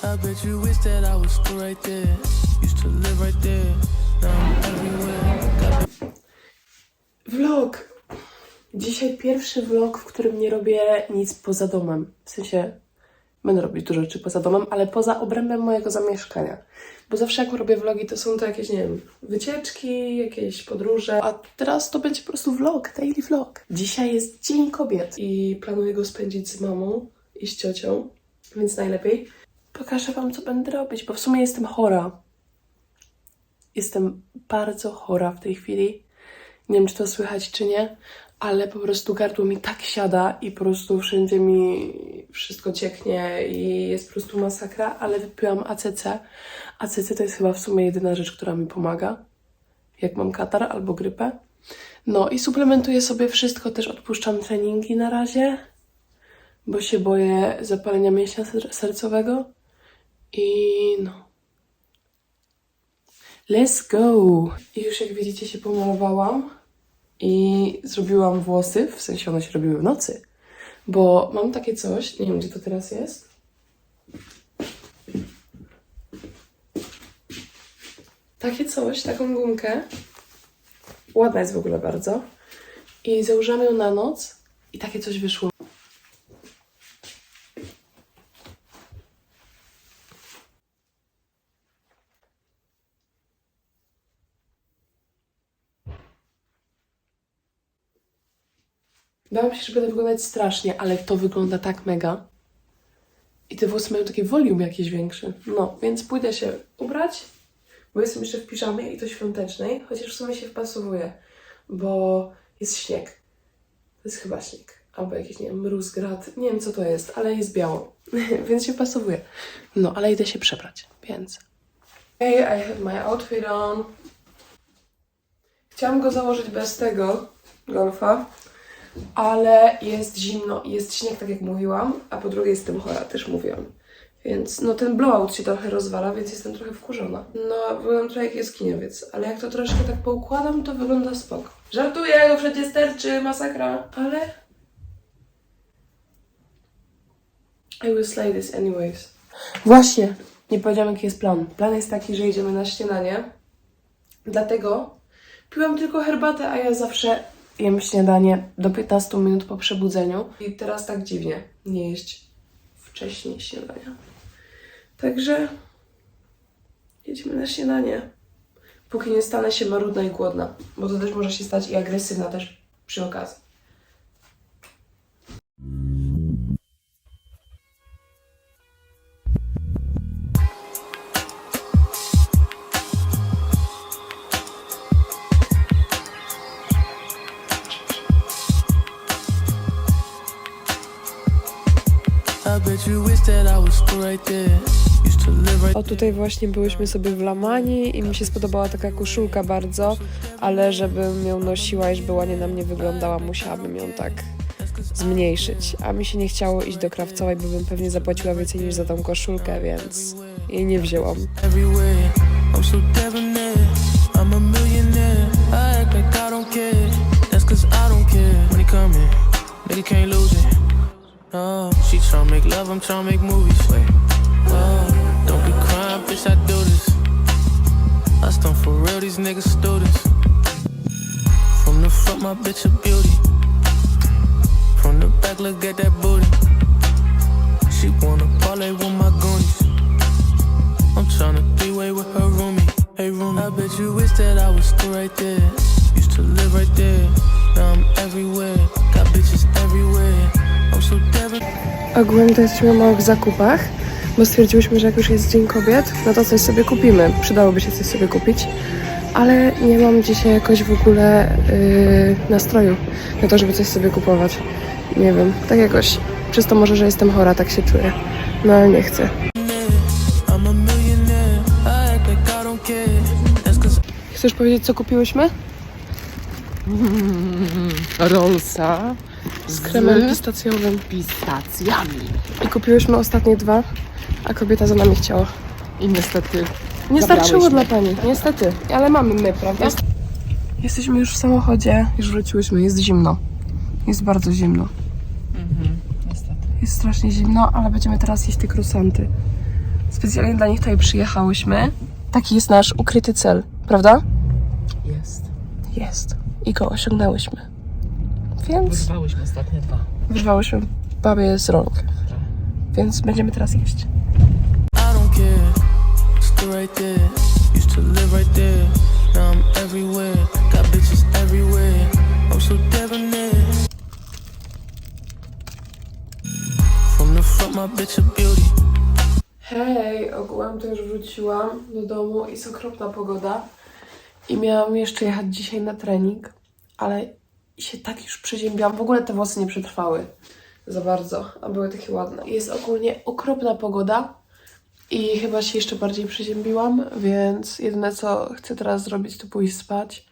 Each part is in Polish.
I bet you wish that I was still right there. Used to live right there. Now I'm everywhere. Vlog. Dzisiaj pierwszy vlog, w którym nie robię nic poza domem. W sensie będę robić dużo rzeczy poza domem, ale poza obrębem mojego zamieszkania. Bo zawsze jak robię vlogi, to są to jakieś, nie wiem, wycieczki, jakieś podróże. A teraz to będzie po prostu vlog, daily vlog. Dzisiaj jest Dzień Kobiet i planuję go spędzić z mamą i z ciocią, więc najlepiej. Pokażę Wam, co będę robić, bo w sumie jestem chora. Jestem bardzo chora w tej chwili. Nie wiem, czy to słychać, czy nie, ale po prostu gardło mi tak siada i po prostu wszędzie mi wszystko cieknie i jest po prostu masakra, ale wypiłam ACC. ACC to jest chyba w sumie jedyna rzecz, która mi pomaga, jak mam katar albo grypę. No i suplementuję sobie wszystko, też odpuszczam treningi na razie, bo się boję zapalenia mięśnia ser- sercowego. I no. Let's go! I już jak widzicie się pomalowałam i zrobiłam włosy, w sensie one się robiły w nocy, bo mam takie coś, nie wiem gdzie to teraz jest. Takie coś, taką gumkę. Ładna jest w ogóle bardzo. I założyłam ją na noc i takie coś wyszło. Bałam się, że będę wyglądać strasznie, ale to wygląda tak mega. I te włosy mają taki volume jakiś większy. No, więc pójdę się ubrać, bo jestem jeszcze w piżamie i to świątecznej, chociaż w sumie się wpasowuję, bo jest śnieg. To jest chyba śnieg. Albo jakiś, nie wiem, mróz, grad. Nie wiem, co to jest, ale jest biało, więc się pasowuje. No, ale idę się przebrać, więc... Hey, I have my outfit on. Chciałam go założyć bez tego golfa, ale jest zimno i jest śnieg, tak jak mówiłam, a po drugie jestem chora, też mówiłam. Więc no ten blowout się trochę rozwala, więc jestem trochę wkurzona. No, wyglądam trochę jak jaskiniowiec, ale jak to troszkę tak poukładam, to wygląda spoko. Żartuję, go wszędzie sterczy, masakra, ale... I will slay this anyways. Właśnie, nie powiedziałam jaki jest plan. Plan jest taki, że idziemy na śniadanie, dlatego piłam tylko herbatę, a ja zawsze jem śniadanie do 15 minut po przebudzeniu. I teraz tak dziwnie nie jeść wcześniej śniadania. Także jedziemy na śniadanie. Póki nie stanę się marudna i głodna, bo to też może się stać i agresywna też przy okazji. O tutaj właśnie byłyśmy sobie w Lamani i mi się spodobała taka koszulka bardzo, ale żebym ją nosiła i żeby ładnie na mnie wyglądała, musiałabym ją tak zmniejszyć. A mi się nie chciało iść do krawcowej, bo bym pewnie zapłaciła więcej niż za tą koszulkę, więc jej nie wzięłam. nigga can't lose it. Oh, she tryna make love, I'm tryna make movies. Wait, oh, don't be crying, bitch, I do this. I stunt for real, these niggas students. From the front, my bitch a beauty. From the back, look at that booty. She wanna parlay with my goonies. I'm tryna three-way with her roomie. Hey roomie, I bet you wish that I was still right there. Used to live right there. Now I'm everywhere. Got bitches everywhere. Ogólnie to jesteśmy na małych zakupach, bo stwierdziłyśmy, że jak już jest Dzień Kobiet, no to coś sobie kupimy. Przydałoby się coś sobie kupić, ale nie mam dzisiaj jakoś w ogóle yy, nastroju na to, żeby coś sobie kupować. Nie wiem, tak jakoś. Przez to może, że jestem chora, tak się czuję. No ale nie chcę. Chcesz powiedzieć, co kupiłyśmy? Rollsa Z kremem pistacjowym. pistacjami. I kupiłyśmy ostatnie dwa, a kobieta za nami chciała. I niestety Nie starczyło dla pani, niestety. Ale mamy my, prawda? Jesteśmy już w samochodzie, już wróciłyśmy, jest zimno. Jest bardzo zimno. niestety. Jest strasznie zimno, ale będziemy teraz jeść te krusanty. Specjalnie dla nich tutaj przyjechałyśmy. Taki jest nasz ukryty cel, prawda? Jest. Jest. I go osiągnęłyśmy. Więc Wyrwałyśmy ostatnie dwa. wyrwałyśmy babie z rąk. Więc będziemy teraz jeść. I don't care. Still right there. Used to live right there. Now I'm everywhere. Got bitches everywhere. I'm so debonair. From the front, my bitch a beauty. Hej, ogółem to już wróciłam do domu. Jest okropna pogoda. I miałam jeszcze jechać dzisiaj na trening, ale się tak już przeziębiłam. W ogóle te włosy nie przetrwały za bardzo, a były takie ładne. Jest ogólnie okropna pogoda i chyba się jeszcze bardziej przeziębiłam, więc jedyne co chcę teraz zrobić to pójść spać.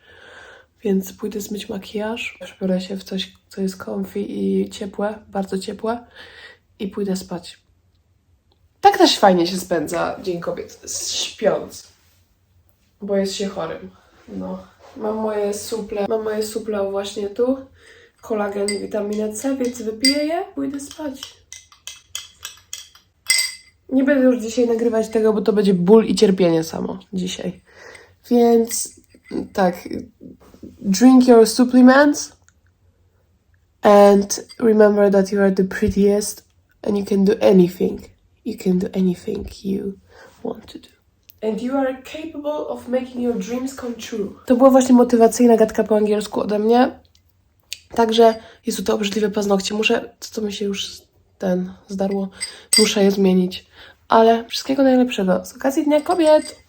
Więc pójdę zmyć makijaż, przebiorę się w coś, co jest comfy i ciepłe, bardzo ciepłe i pójdę spać. Tak też fajnie się spędza Dzień Kobiet, śpiąc, bo jest się chorym. No. Mam moje suple, mam moje suple właśnie tu, kolagen i witaminę C, więc wypiję je, pójdę spać. Nie będę już dzisiaj nagrywać tego, bo to będzie ból i cierpienie samo dzisiaj. Więc tak, drink your supplements and remember that you are the prettiest and you can do anything. You can do anything you want to do. And you are capable of making your dreams come true. To była właśnie motywacyjna gadka po angielsku ode mnie. Także, Jezu, te obrzydliwe paznokcie. Muszę, co to mi się już ten zdarło, muszę je zmienić. Ale wszystkiego najlepszego z okazji Dnia Kobiet!